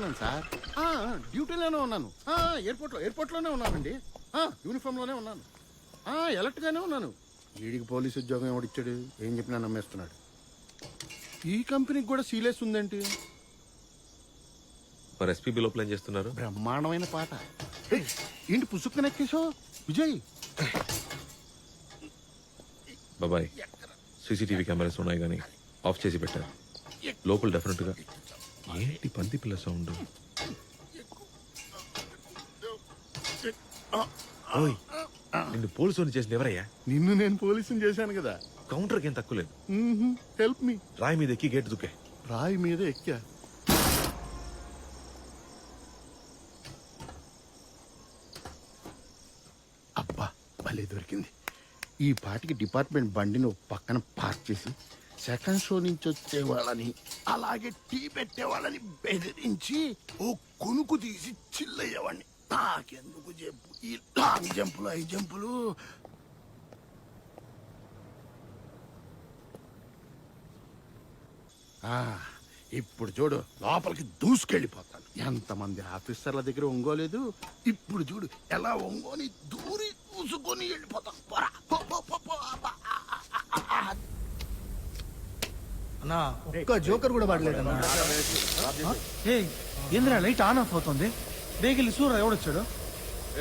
చేస్తున్నాను సార్. డ్యూటీలోనే ఉన్నాను. ఆ, ఎయిర్పోర్ట్లో ఎయిర్పోర్ట్లోనే ఉన్నానండి. ఆ, యూనిఫామ్లోనే ఉన్నాను. ఆ, ఎలర్ట్గానే ఉన్నాను. వీడికి పోలీస్ ఉద్యోగం ఎవడిచ్చాడు ఏం చెప్పినా నమ్మేస్తున్నాడు. ఈ కంపెనీకి కూడా సీలేస్ ఉందేంటి? మరి ఎస్పీబీ లోపల ఏం చేస్తున్నారు? బ్రహ్మాండమైన పాట. ఏంటి పుసుక్కున ఎక్కేశావు విజయ్! బాబాయ్ సీసీటీవీ కెమెరాస్ ఉన్నాయి కానీ ఆఫ్ చేసి పెట్టారు. లోపల డెఫినెట్గా ఏంటి పంది పిల్ల సౌండ్? ఓయ్ నిన్ను పోలీసు చేసింది ఎవరయ్యా? నిన్ను నేను పోలీసుని చేశాను కదా. కౌంటర్కి ఏం తక్కువ లేదు. Help me. రాయి మీద ఎక్కి గేట్ దుకే రాయి మీద ఎక్కా. అబ్బా భలే దొరికింది. ఈ పాటికి డిపార్ట్మెంట్ బండిని పక్కన పార్క్ చేసి సెకండ్ షో నుంచి వచ్చే వాళ్ళని అలాగే టీ పెట్టే వాళ్ళని బెదిరించి ఓ కొనుకు తీసి చిల్లయ్యేవాడిని. నాకెందుకు చెప్పు ఈ లాంగ్ జంపులు ఐ జంపులు. ఆ, ఇప్పుడు చూడు లోపలికి దూసుకెళ్ళిపోతాను. ఎంతమంది ఆఫీసర్ల దగ్గర ఒంగోలేదు? ఇప్పుడు చూడు ఎలా ఒంగోని దూరి దూసుకొని వెళ్ళిపోతాను. పోరా. పో, పో, పో, పో. అబ్బా, ఆ, ఆ, ఆ, ఆ. అన్నా ఒక్క జోకర్ కూడా పడలేదన్నా ఏ ఏంద్రా లైట్ ఆన్ ఆఫ్ అవుతుంది? బేగిలి సూర్య ఎవడొచ్చాడు?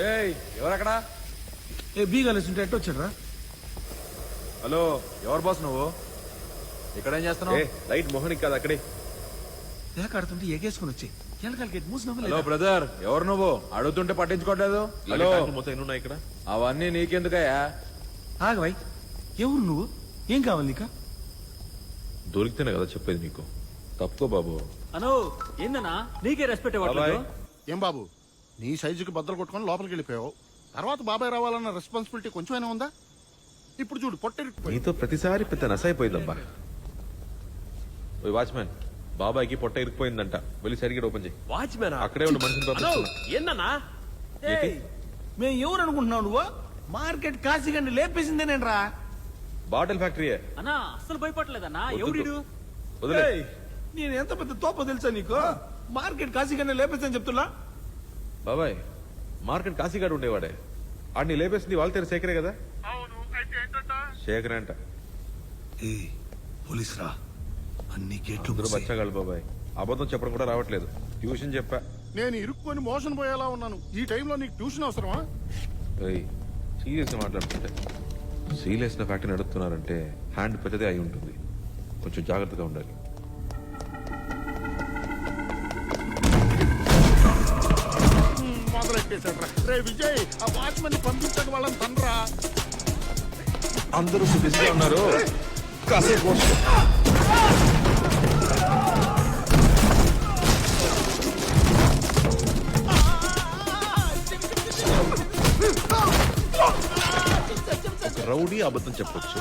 ఏయ్ ఎవరక్కడ? ఏ బీగాలు ఉంటే ఎట్టు వచ్చాడు రా హలో ఎవరు బాస్ నువ్వు? ఇక్కడ ఏం చేస్తున్నావు లైట్ మోహనికి కాదు అక్కడే. ఆడుతుంటే ఎగేసుకుని వచ్చి వెనకాల గేట్ మూసి హలో బ్రదర్ ఎవరు నువ్వు? అడుగుతుంటే పట్టించుకోవట్లేదు? హలో. మొత్తం ఉన్నాయి ఇక్కడ? అవన్నీ నీకెందుకయ్యా? ఆగవాయ్ ఎవరు నువ్వు? ఏం కావాలి నీకా? దొరికితేనే కదా చెప్పేది నీకు. తప్పుకో బాబు. అనో ఏందన్నా? నీకే రెస్పెక్ట్ ఇవ్వట్లేదు. ఏం బాబు? నీ సైజుకి బద్దలు కొట్టుకొని లోపలికి వెళ్ళిపోయావు. తర్వాత బాబాయ్ రావాలన్న రెస్పాన్సిబిలిటీ కొంచెమైనా ఉందా? ఇప్పుడు చూడు పొట్టెరిపోయి నీతో ప్రతిసారి పెద్ద నసైపోయిందబ్బా. ఓయ్ వాచ్మ్యాన్ బాబాయ్కి పొట్ట ఇరికిపోయిందంట వెళ్ళి సరిగ్గా ఓపెన్ చేయి. వాచ్మెన్? అక్కడే ఉండి మనిషిని ఏందన్నా? మేము ఎవరు అనుకుంటున్నావు నువ్వు? మార్కెట్ కాశీగండి లేపేసిందే నేను రా బాటిల్ ఫ్యాక్టరీయే. అన్నా అస్సలు భయపడలేదన్నా. వదిలే. ఏయ్, నేను ఎంత పెద్ద తోప తెలుసా నీకు? మార్కెట్ కాశీగండి లేపేసిందని చెప్తున్నా. బాబాయ్ మార్కెట్ కాశీగాడు ఉండేవాడే. ఆడిని లేపేసింది వాళ్ళ తెర శేఖరే కదా? శేఖరే అంట. ఏ పోలీస్ రా అన్ని గేట్లు. బచ్చగాళ్ళు బాబాయ్. అబద్ధం చెప్పడం కూడా రావట్లేదు. ట్యూషన్ చెప్పా. నేను ఇరుక్కొని మోషన్ పోయేలా ఉన్నాను. ఈ టైంలో నీకు ట్యూషన్ అవసరమా? సీరియస్ మాట్లాడుతుంటే. సీరియస్ ఫ్యాక్టరీ నడుపుతున్నారంటే హ్యాండ్ పెద్దదే అయి ఉంటుంది. కొంచెం జాగ్రత్తగా ఉండాలి. రే విజయ్ ఆ వాచ్మెన్ పంపించక వాళ్ళని తండ్రా అందరూ బిజీగా ఉన్నారు. కాసేపు రౌడీ అబద్ధం చెప్పొచ్చు.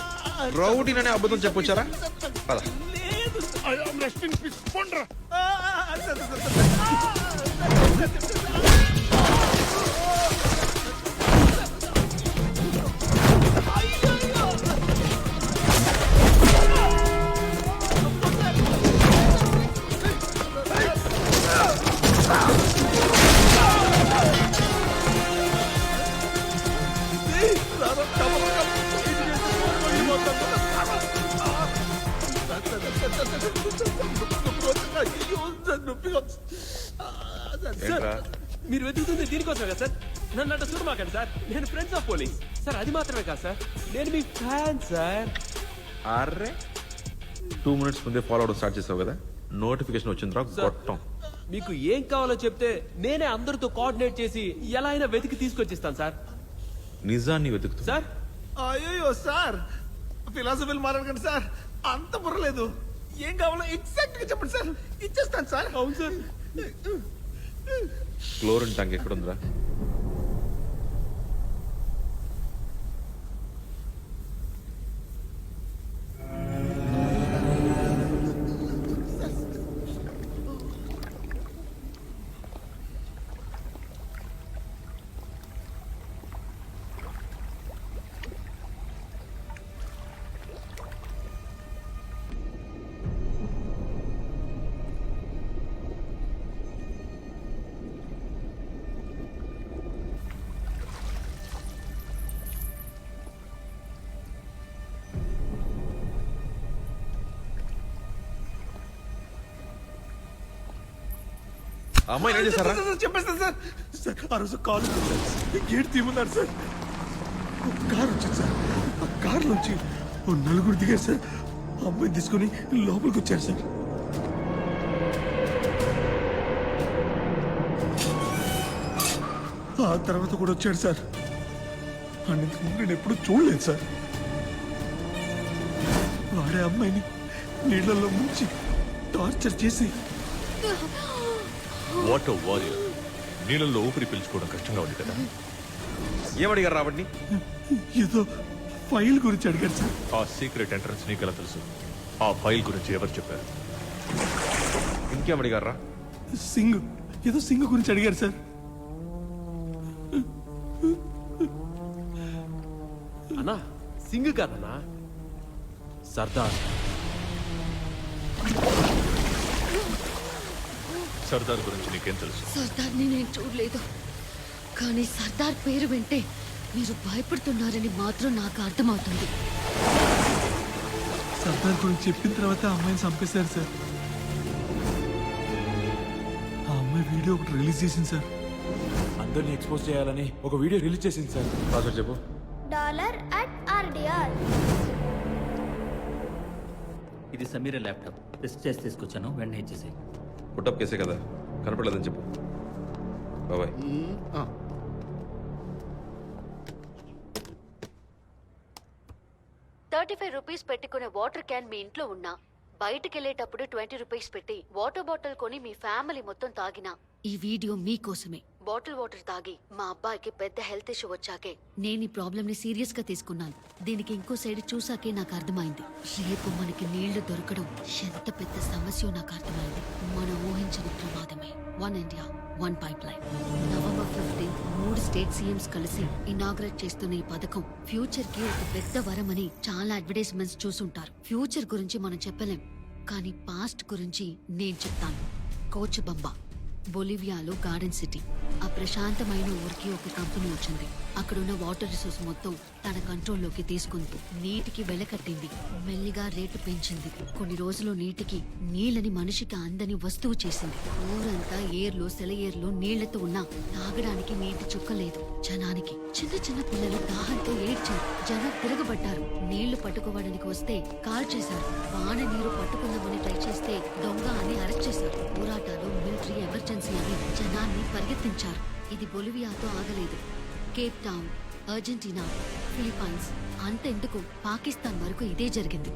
రౌడీననే అబద్ధం చెప్పొచ్చారా? పద. ఏంట్రా? మీరు వెతుకుతుంది దీనికోసమే కదా సార్? నన్ను అట్ట చూడమాకండి సార్. నేను ఫ్రెండ్స్ ఆఫ్ పోలీస్ సార్ అది మాత్రమే కాదు సార్. నేను మీ ఫ్యాన్ సార్. అర్రే టూ మినిట్స్ ముందే ఫాలో అవడం స్టార్ట్ చేసావు కదా? నోటిఫికేషన్ వచ్చిన తర్వాత సార్. కొట్టం మీకు ఏం కావాలో చెప్తే నేనే అందరితో కోఆర్డినేట్ చేసి ఎలా అయినా వెతికి తీసుకొచ్చిస్తాను సార్. నిజాన్ని వెతుకుతా. సార్? అయ్యో సార్ ఫిలాసఫీలు మాట్లాడకండి సార్. అంత బుర్రలేదు ఏం కావాలో ఎగ్జాక్ట్గా చెప్పండి సార్. ఇచ్చేస్తాను సార్. అవును సార్. Chlorine tank ఎక్కడుందిరా? ఆ అమ్మాయిని ఏం చేశారా? సార్, సార్, చెప్పేస్తాను సార్. సార్ ఆ రోజు కాల్ గేట్ తీయమన్నారు సార్. ఒక కార్ వచ్చింది సార్. ఆ కార్ నుంచి ఓ నలుగురు దిగారు సార్. ఆ అమ్మాయిని తీసుకొని లోపలికి వచ్చారు సార్. ఆ తర్వాత కూడా వచ్చాడు సార్. అని నేను ఎప్పుడు చూడలేదు సార్. వాడే అమ్మాయిని నీళ్ళల్లో ముంచి టార్చర్ చేసి వాటర్ వారియర్ నీళ్ళల్లో ఊపిరి పీల్చుకోవడం కష్టంగా ఉంది కదా? ఏమడిగారు రావడ్ని ఏదో ఫైల్ గురించి అడిగారు సార్. ఆ సీక్రెట్ ఎంట్రన్స్ నీకు ఎలా తెలుసు? ఆ ఫైల్ గురించి ఎవరు చెప్పారు? ఇంకేమడిగారా? సింగ్ ఏదో సింగ్ గురించి అడిగారు సార్. అన్నా సింగ్ కాదన్నా సర్దార్. సర్దార్ గురించి నీకేం తెలుసు? సర్దార్ని నేను చూడలేదు. కానీ సర్దార్ పేరు వింటే మీరు భయపడుతున్నారని మాత్రం నాకు అర్థమవుతుంది. సర్దార్ గురించి చెప్పిన తర్వాత ఆ అమ్మాయిని చంపేశారు సార్. ఆ అమ్మాయి వీడియో ఒకటి రిలీజ్ చేసింది సార్. అందరిని ఎక్స్పోజ్ చేయాలని ఒక వీడియో రిలీజ్ చేసింది సార్. పాస్వర్డ్ చెప్పు. Dollar at RDR. ఇది సమీర ల్యాప్టాప్. టెస్ట్ చేసి తీసుకొచ్చాను. వెంటనే ఇచ్చేసి పుట్టప్ కేసే కదా. కనపడలేదని చెప్పు. బాబాయ్. థర్టీ ఫైవ్ రూపీస్ పెట్టుకునే వాటర్ క్యాన్ మీ ఇంట్లో ఉన్నా. బయటికి వెళ్ళేటప్పుడు ట్వంటీ రూపీస్ పెట్టి వాటర్ బాటిల్ కొని మీ ఫ్యామిలీ మొత్తం తాగినా. ఈ వీడియో మీకోసమే. బాటిల్ వాటర్ తాగి మా అబ్బాయికి పెద్ద హెల్త్ ఇష్యూ వచ్చాకే. నేను ఈ ప్రాబ్లమ్ని సీరియస్గా తీసుకున్నాను. దీనికి ఇంకో సైడ్ చూసాకే నాకు అర్థమైంది. రేపు మనకి నీళ్ళు దొరకడం ఎంత పెద్ద సమస్య నాకు అర్థమైంది. మనం ఊహించని ప్రమాదమే. One India one pipeline November fifteen మూడు స్టేట్ సీఎంస్ కలిసి ఇనాగ్రేట్ చేస్తున్న ఈ పథకం ఫ్యూచర్కి ఒక పెద్ద వరం అని చాలా అడ్వర్టైజ్మెంట్స్ చూసుంటారు. ఫ్యూచర్ గురించి మనం చెప్పలేం కానీ పాస్ట్ గురించి నేను చెప్తాను. కోచబంబా బొలివియాలో గార్డెన్ సిటీ. ఆ ప్రశాంతమైన ఊరికి ఒక కంపెనీ వచ్చింది. అక్కడున్న వాటర్ రిసోర్స్ మొత్తం తన కంట్రోల్లోకి తీసుకుంది నీటికి వెలకట్టింది మెల్లిగా రేటు పెంచింది. కొన్ని రోజులు నీటికి నీళ్ళని మనిషికి అందని వస్తువు చేసింది. ఊరంతా ఏర్లు సెలయేర్లు నీళ్ళతో ఉన్నా తాగడానికి నీటి చుక్కలేదు జనానికి చిన్న చిన్న పిల్లలు దాహంతో ఏడ్చారు జనం తిరగబడ్డారు. నీళ్ళు పట్టుకోవడానికి వస్తే కాల్ చేశారు. వాన నీరు పట్టుకుందామని ట్రై చేస్తే దొంగ అని అరెస్ట్ చేశారు. పోరాటాలు మిలిటరీ ఎమర్జెన్సీ అని జనాన్ని పరిగెత్తించారు. ఇది బొలివియాతో ఆగలేదు. కేప్ టౌన్ అర్జెంటీనా ఫిలిప్పైన్స్ అంతెందుకు పాకిస్తాన్ వరకు ఇదే జరిగింది.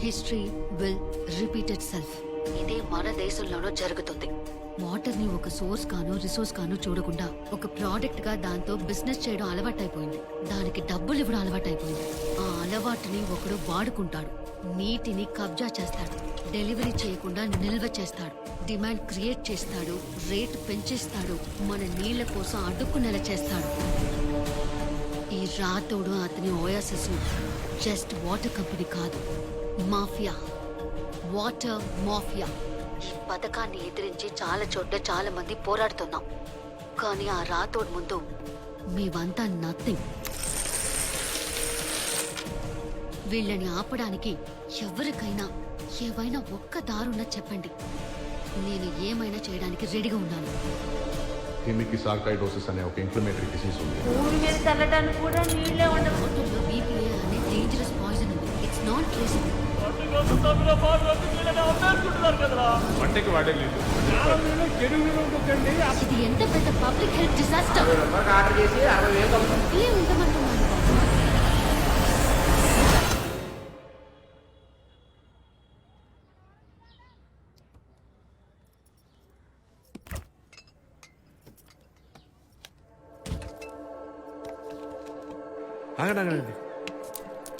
హిస్టరీ విల్ రిపీటెడ్ సెల్ఫ్ ఇదే మన దేశంలోనూ జరుగుతుంది. వాటర్ని ఒక సోర్స్ గాను రిసోర్స్ గాను చూడకుండా ఒక ప్రోడక్ట్గా దాంతో బిజినెస్ చేయడం అలవాటైపోయింది. దానికి డబ్బులు ఇవ్వడం అలవాటైపోయింది. ఆ అలవాటుని ఒకడు వాడుకుంటాడు. నీటిని కబ్జా చేస్తాడు. డెలివరీ చేయకుండా నిల్వ చేస్తాడు. డిమాండ్ క్రియేట్ చేస్తాడు. రేట్ పెంచేస్తాడు. మన నీళ్ళ కోసం అడ్డుకునేలా చేస్తాడు. ఈ రాతోడు అతని ఓయాసిస్ జస్ట్ వాటర్ కంపెనీ కాదు. మాఫియా. Water mafia. ఈ పథకాన్ని ఎదిరించి చాలా చోట్ల చాలా మంది పోరాడుతున్నాం. కానీ ఆ రాతోడు ముందు మేమంతా నథింగ్. వీళ్ళని ఆపడానికి ఎవరికైనా ఏవైనా ఒక్క దారున్నా చెప్పండి. నేను ఏమైనా చేయడానికి రెడీగా ఉన్నాను. హిమికి సార్కైడోసిస్ అనే ఒక ఇన్ఫ్లమేటరీ డిసీజ్ ఉంది. ఊరి మీద చల్లడానికి కూడా నీళ్ళే ఉండవు. వాటర్లో బీపీఏ అనే డేంజరస్ పాయిజన్ ఉంది. ఇట్స్ నాట్ ట్రేసబుల్ వంటకి వాడే లేదు ఇది ఎంత పెద్ద పబ్లిక్ హెల్త్ డిజాస్టర్ ఏం ఆగండి ఆగండి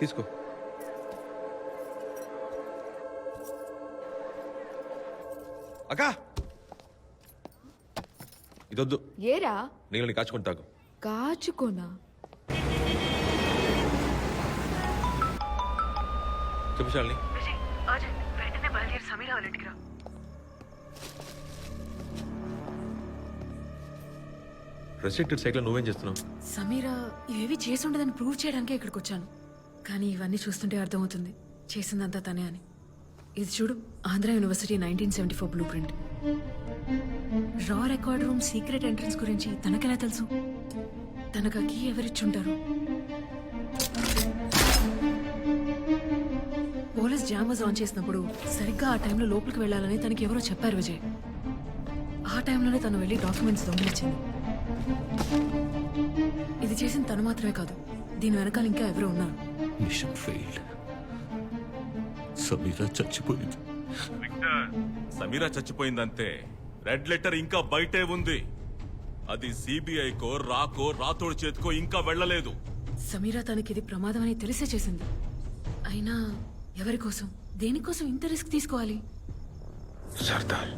తీసుకో. అక్కా! ఇదొద్దు. ఏరా? నీళ్ళని కాచుకొని తాగు. కాచుకోనా? చెప్పు శాలిని. రెస్ట్రిక్టెడ్ సైకిల్ నువ్వేం చేస్తున్నావు? సమీరా ఇవేవి చేసి ఉండదని ప్రూవ్ చేయడానికే ఇక్కడికి వచ్చాను. కానీ ఇవన్నీ చూస్తుంటే అర్థమవుతుంది. చేసిందంతా తనే అని. ఇది చూడు Andhra university nineteen seventy four blueprint రా రికార్డ్ రూమ్ సీక్రెట్ ఎంట్రన్స్ గురించి తనకెలా తెలుసు? తనకు కీ ఎవరిచ్చుంటారు పోలీస్ జామర్స్ ఆన్ చేసినప్పుడు సరిగ్గా ఆ టైంలో లోపలికి వెళ్ళాలని తనకి ఎవరో చెప్పారు విజయ్. ఆ టైంలోనే తను వెళ్ళి డాక్యుమెంట్స్ దొంగిలించింది. ఇది చేసిన తను మాత్రమే కాదు దీని వెనకాల ఇంకా ఎవరో ఉన్నారు. Machine failed. సమీరా చచ్చిపోయింది. సమీరా చచ్చిపోయిందంతే రెడ్ లెటర్ ఇంకా బయటే ఉంది. అది సిబిఐకో రాకో రాతోడి చేతికో ఇంకా వెళ్ళలేదు. సమీరా తనకి ఇది ప్రమాదం అని తెలిసే చేసింది. అయినా ఎవరి కోసం దేనికోసం ఇంత రిస్క్ తీసుకోవాలి? సర్దార్.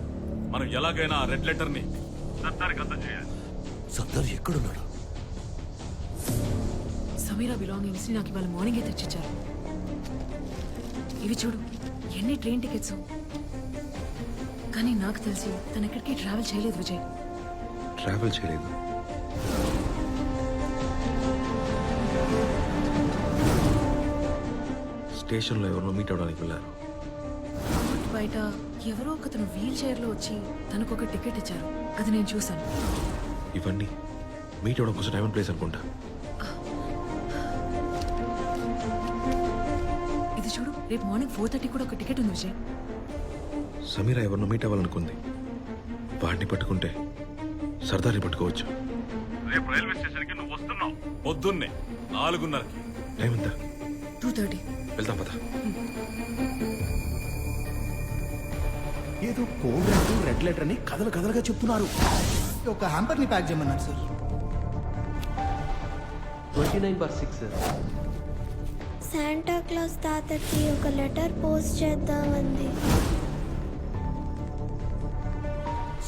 మనం ఎలాగైనా ఆ రెడ్ లెటర్ని సర్దార్కి అందం చేయాలి. సర్దార్ ఎక్కడున్నాడు? సమీరా బిలాంగింగ్స్ని నాకు ఇవాళ మార్నింగే తెచ్చిచ్చారు. ఇవి చూడు ఎన్ని ట్రైన్ టికెట్స్? కానీ నాకు తెలిసి తను ఎక్కడికి ట్రావెల్ చేయలేదు విజయ్. ట్రావెల్ చేయలేదు? స్టేషన్లో ఎవరినో మీట్ అవడానికి వెళ్ళారు. బయట ఎవరో ఒకతను వీల్ చైర్లో వచ్చి తనకు ఒక టికెట్ ఇచ్చారు. అది నేను చూశాను. ఇవన్నీ మీట్ అవడం కోసం టైం అండ్ ప్లేస్ అనుకుంటా. ఇది చూడు రేపు మార్నింగ్ ఫోర్ థర్టీ కూడా ఒక టికెట్ ఉంది విజయ్. సమీరా ఎవరినో మీట్ అవ్వాలనుకుంది. వాడిని పట్టుకుంటే సర్దార్ని పట్టుకోవచ్చు. రేపు రైల్వే స్టేషన్కి నువ్వు వస్తున్నావు. పొద్దున్నే నాలుగున్నరకి. టైం ఎంత టూ థర్టీ. వెళ్దాం పద. ఏదో కోడ్ రెడ్ లెటర్ అని కథలు కథలుగా చెప్తున్నారు. ఒక హ్యాంపర్ని ప్యాక్ చేయమన్నారు sir twenty nine bar six Santa Claus తాతకి ఒక లెటర్ పోస్ట్ చేద్దామంది.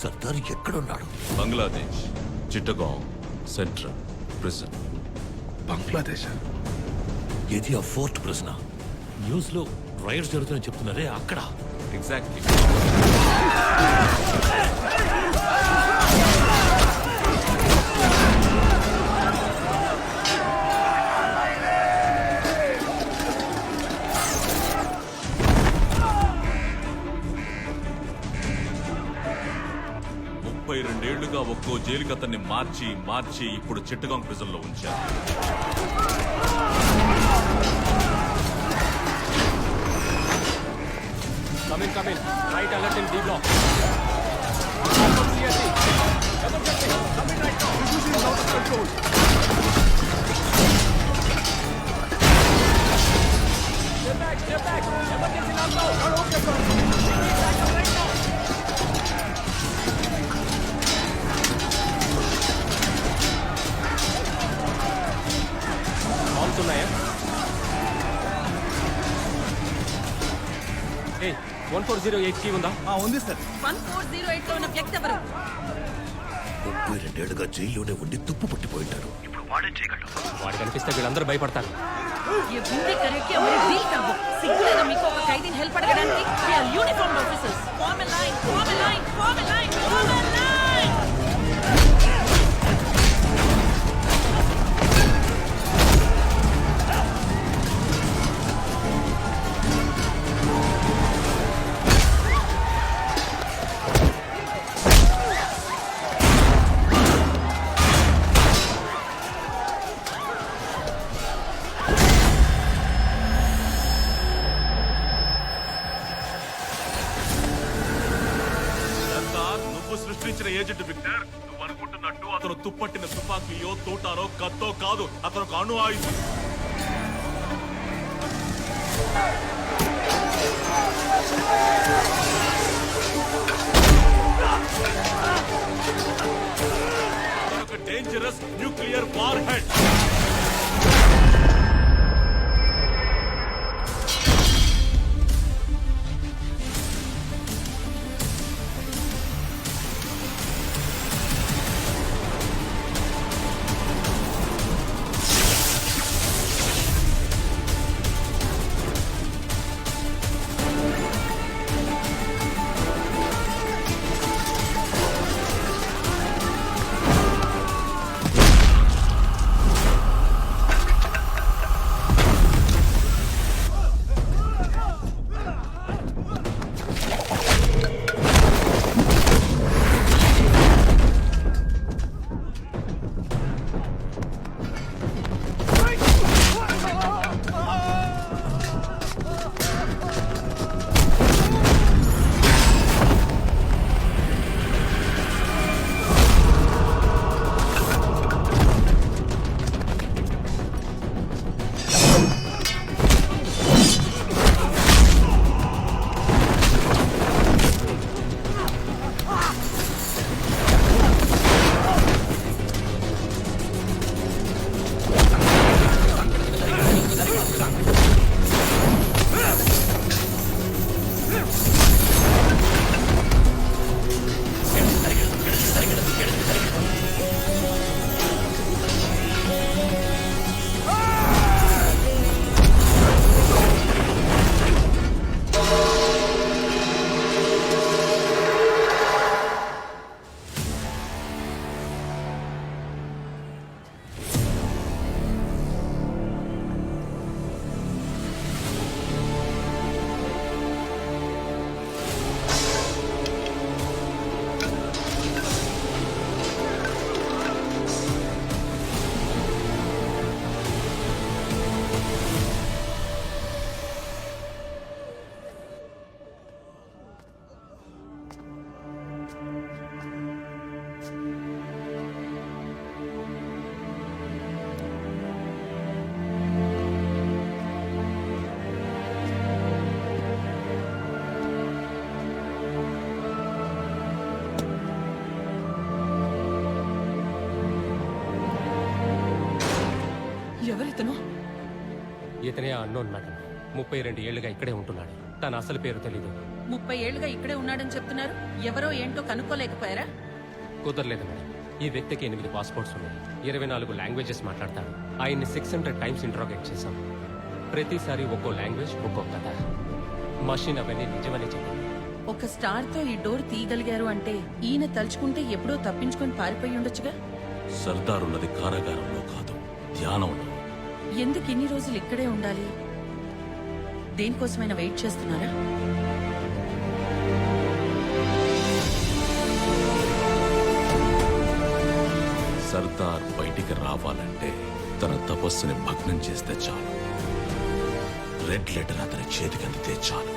సర్దార్ ఎక్కడున్నాడు? Bangladesh Chittagong central prison. Bangladesh? ఏది ఆ ఫోర్త్ ప్రశ్న న్యూస్లో రైడ్స్ జరుగుతున్నాయని చెప్తున్నారే అక్కడ. ఎగ్జాక్ట్లీ జైలుకి అతన్ని మార్చి మార్చి ఇప్పుడు చిట్టగాంగ్ ప్రిజన్ ఉంచారు. Come in come in right alert in D block calls one four zero eight కి ఉందా ఉంది sir one four zero eight లో ఉన్న వ్యక్తి ఎవరు ముప్పై రెండేళ్లుగా జైల్లోనే ఉండి తుప్పు పట్టిపోయింటాడు వాడు కనిపిస్తే వీళ్ళందరూ భయపడతారు ये बूढ़े करे कि हमारे दिल का वो सिग्नल మీకు ఒక ఖైదీని హెల్ప్ అడగడానికి we are uniform officers form a line form a line form a line form a line ఒక డేంజరస్ ఇతనే అన్నోన్ మేడం. ముప్పై రెండు ఏళ్ళుగా ఇక్కడే ఉంటున్నాడు. తన అసలు పేరు తెలీదు. ముప్పై ఏళ్ళుగా ఇక్కడే ఉన్నాడని చెప్తున్నారు. ఎవరో ఏంటో కనుక్కోలేకపోయారా? కుదరలేదు మేడం. ఈ వ్యక్తికి ఎనిమిది పాస్పోర్ట్స్ ఉన్నాయి. ఇరవై నాలుగు లాంగ్వేజెస్ మాట్లాడతాడు. ఆయన్ని సిక్స్ హండ్రెడ్ టైమ్స్ ఇంట్రాగేట్ చేశాం. ప్రతిసారి ఒక్కో లాంగ్వేజ్ ఒక్కో కథ. మషిన్ అవన్నీ నిజమని చెప్పింది ఒక స్టార్తో ఈ డోర్ తీయగలిగారు అంటే ఈయన తలుచుకుంటే ఎప్పుడో తప్పించుకొని పారిపోయి ఉండొచ్చుగా? సర్దార్ ఉన్నది కారాగారంలో కాదు ధ్యానంలో ఎందుకు ఇన్ని రోజులు ఇక్కడే ఉండాలి? దేనికోసమైనా వెయిట్ చేస్తున్నారా? సర్దార్ బయటికి రావాలంటే తన తపస్సుని భగ్నం చేస్తే చాలు. రెడ్ లెటర్ అతని చేతికి అందితే చాలు.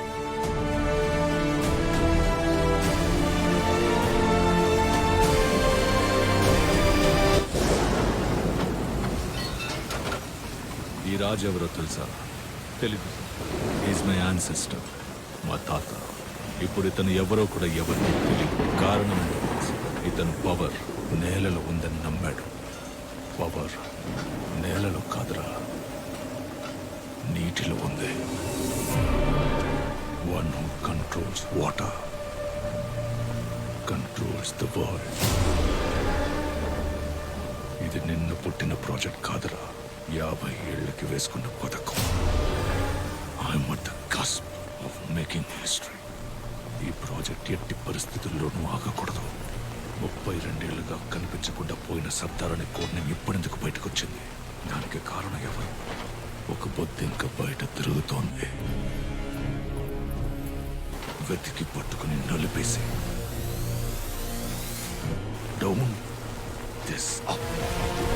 ఈ రాజు ఎవరో తెలుసా తెలీదు ఈజ్ మై ఆన్సెస్టర్ మా తాత. ఇప్పుడు ఇతను ఎవరో కూడా ఎవరిని తెలియదు కారణం? ఇతను పవర్ నేలలో ఉందని నమ్మాడు. పవర్ నేలలో కాదురా. నీటిలో ఉంది. One who controls water controls the world ఇది నిన్న పుట్టిన ప్రాజెక్ట్ కాదురా. యాభై ఏళ్ళకి వేసుకున్న పథకం. I'm at the cusp of making history ఈ ప్రాజెక్ట్ ఎట్టి పరిస్థితుల్లోనూ ఆగకూడదు. ముప్పై రెండేళ్ళుగా కనిపించకుండా పోయిన సర్దార్ అనే కోడ్ని ఇప్పుడెందుకు బయటకొచ్చింది. దానికి కారణం ఎవరు? ఒక బొద్దు ఇంకా బయట తిరుగుతోంది. వెతికి పట్టుకుని నలిపేసి. డౌన్. దిస్ అప్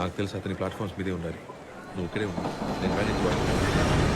నాకు తెలిసి అతని ప్లాట్ఫామ్స్ మీదే ఉండాలి. నువ్వు ఇక్కడే ఉన్నావు నేను మేనేజ్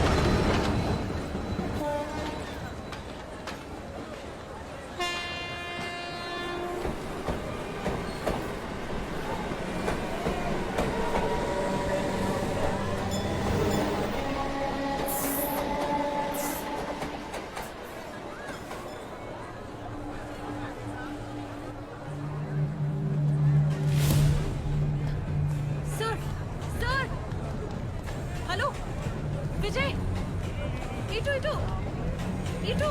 విజయ్ ఇటు ఇటు ఇటు.